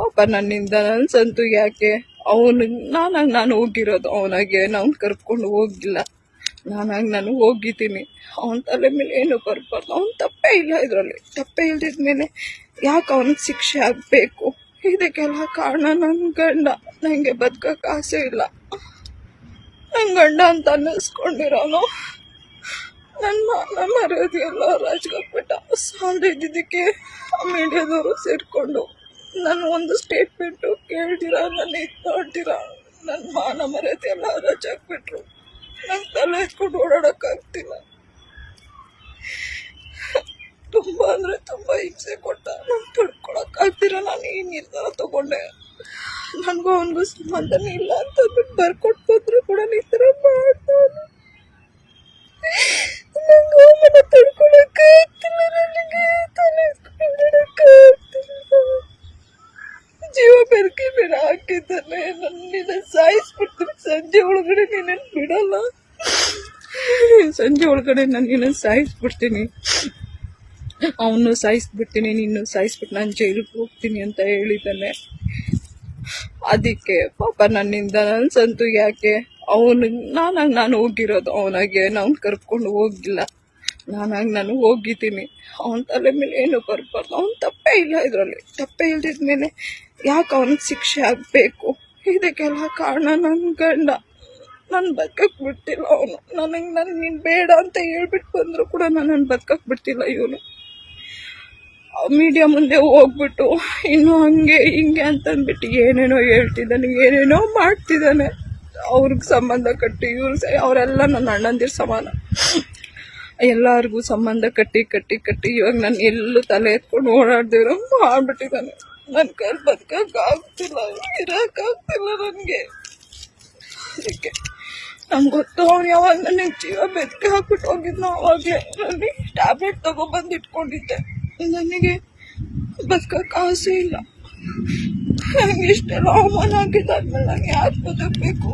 ಪಾಪ ನನ್ನಿಂದ ನನ್ನ ಸಂತು ಯಾಕೆ? ಅವನು, ನಾನಾಗಿ ನಾನು ಹೋಗಿರೋದು, ಅವನಾಗೆ ಅವ್ನು ಕರ್ಕೊಂಡು ಹೋಗಿಲ್ಲ ನಾನಾಗಿ ನಾನು ಹೋಗಿದ್ದೀನಿ. ಅವನ ತಲೆ ಮೇಲೆ ಏನು ಬರಬಾರ್ದು. ಅವ್ನು ತಪ್ಪೇ ಇಲ್ಲ ಇದರಲ್ಲಿ. ತಪ್ಪೇ ಇಲ್ದಿದ್ಮೇಲೆ ಯಾಕೆ ಅವನಿಗೆ ಶಿಕ್ಷೆ ಆಗಬೇಕು? ಇದಕ್ಕೆಲ್ಲ ಕಾರಣ ನನ್ನ ಗಂಡ. ನನಗೆ ಬದುಕಕ್ಕೆ ಆಸೆ ಇಲ್ಲ. ನನ್ನ ಗಂಡ ಅಂತ ಅನ್ನಿಸ್ಕೊಂಡಿರೋನು? ನನ್ನ ಮಾನ ಮರ್ಯಾದೆ ಎಲ್ಲ ರಾಜ್ಗಾಕ್ಬಿಟ್ಟ ಸಾಲದ ಇದ್ದಿದ್ದಕ್ಕೆ ಮೀಡಿಯಾದವರು ಸೇರಿಕೊಂಡು ನಾನು ಒಂದು ಸ್ಟೇಟ್ಮೆಂಟು ಕೇಳ್ದಿರ ನನ್ನ ಇದು ಮಾಡ್ದಿರ ನನ್ನ ಮಾನ ಮರ್ಯಾದೆ ಎಲ್ಲ ರಜಾಕ್ಬಿಟ್ರು ನನ್ನ ತಲೆ ಎತ್ಕೊಂಡು ಓಡಾಡೋಕ್ಕಾಗ್ತಿಲ್ಲ. ತುಂಬ ಅಂದರೆ ತುಂಬ ಹಿಂಸೆ ಕೊಟ್ಟ. ನಾನು ತಡ್ಕೊಳಕ್ಕಾಗ್ತಿರ ನಾನು ಈ ನಿರ್ಧಾರ ತಗೊಂಡೆ. ನನಗೂ ಅವನಿಗೂ ಸಂಬಂಧನೇ ಇಲ್ಲ ಅಂತ ಬರ್ಕೊಟ್ಟು ಕೂಡ ಈ ಬೆರಕೆ ಬೇರೆ ಹಾಕಿದ್ದಾನೆ ನನ್ನ ಸಾಯಿಸ್ಬಿಡ್ತೀನಿ. ಸಂಜೆ ಒಳಗಡೆ ನೀನೇನು ಬಿಡಲ್ಲ. ಸಂಜೆ ಒಳಗಡೆ ನಾನು ನಿನ್ನ ಸಾಯಿಸ್ಬಿಡ್ತೀನಿ. ಅವನು ಸಾಯಿಸ್ಬಿಡ್ತೀನಿ ನೀನು ಸಾಯಿಸ್ಬಿಟ್ಟು ನಾನು ಜೈಲಿಗೆ ಹೋಗ್ತೀನಿ ಅಂತ ಹೇಳಿದ್ದಾನೆ. ಅದಕ್ಕೆ ಪಾಪ ನನ್ನಿಂದ ನನ್ನ ಸಂತು ಯಾಕೆ? ಅವನು, ನಾನಾಗಿ ನಾನು ಹೋಗಿರೋದು, ಅವನಾಗೆ ಅವ್ನು ಕರ್ಕೊಂಡು ಹೋಗಿಲ್ಲ. ನಾನಾಗಿ ನಾನು ಹೋಗಿದ್ದೀನಿ. ಅವನ ತಲೆ ಮೇಲೆ ಏನು ಬರ್ಬಾರ್ದು. ಅವನು ತಪ್ಪೇ ಇಲ್ಲ ಇದರಲ್ಲಿ. ತಪ್ಪೇ ಇಲ್ದಿದ್ಮೇಲೆ ಯಾಕೆ ಅವನಿಗೆ ಶಿಕ್ಷೆ ಆಗಬೇಕು? ಇದಕ್ಕೆಲ್ಲ ಕಾರಣ ನನ್ನ ಗಂಡ. ನಾನು ಬದುಕಕ್ಕೆ ಬಿಡ್ತಿಲ್ಲ ಅವನು. ನನಗೆ ನಾನು ನೀನು ಬೇಡ ಅಂತ ಹೇಳ್ಬಿಟ್ಟು ಬಂದರೂ ಕೂಡ ನನ್ನನ್ನು ಬದುಕಕ್ಕೆ ಬಿಡ್ತಿಲ್ಲ ಇವನು. ಮೀಡಿಯಾ ಮುಂದೆ ಹೋಗ್ಬಿಟ್ಟು, ಇನ್ನು ಹಂಗೆ, ಹಿಂಗೆ ಅಂತಂದ್ಬಿಟ್ಟು ಏನೇನೋ ಹೇಳ್ತಿದ್ದಾನೆ, ಏನೇನೋ ಮಾಡ್ತಿದ್ದಾನೆ. ಅವ್ರಿಗೆ ಸಂಬಂಧ ಕಟ್ಟಿ, ಇವ್ರು ಅವರೆಲ್ಲ ನನ್ನ ಅಣ್ಣಂದಿರ ಸಮಾನ. ಎಲ್ಲರಿಗೂ ಸಂಬಂಧ ಕಟ್ಟಿ ಕಟ್ಟಿ ಕಟ್ಟಿ ಇವಾಗ ನಾನು ಎಲ್ಲೂ ತಲೆ ಎತ್ಕೊಂಡು ಓಡಾಡ್ದಿರೋ ಮಾಡ್ಬಿಟ್ಟಿದ್ದಾನೆ. ನನ್ನ ಕೈಲಿ ಬದುಕಕ್ಕಾಗ್ತಿಲ್ಲ ಇರೋಕ್ಕಾಗ್ತಿಲ್ಲ ನನಗೆ ಅದಕ್ಕೆ ನಂಗೆ ಗೊತ್ತು ಅವ್ನು ಯಾವಾಗ ನನಗೆ ಜೀವ ಬೆದಕೆ ಹಾಕ್ಬಿಟ್ಟು ಹೋಗಿದ್ನೋ ಅವಾಗಲೇ ನನಗೆ ಟ್ಯಾಬ್ಲೆಟ್ ತಗೊಬಂದು ಇಟ್ಕೊಂಡಿದ್ದೆ ನನಗೆ ಬದುಕಕ್ಕೆ ಆಸೆ ಇಲ್ಲ ನನಗೆ ಇಷ್ಟೆಲ್ಲ ಅವಮಾನ ಆಗಿದ್ದಾದ್ಮೇಲೆ ನಂಗೆ ಯಾಕೆ ಬದುಕಬೇಕು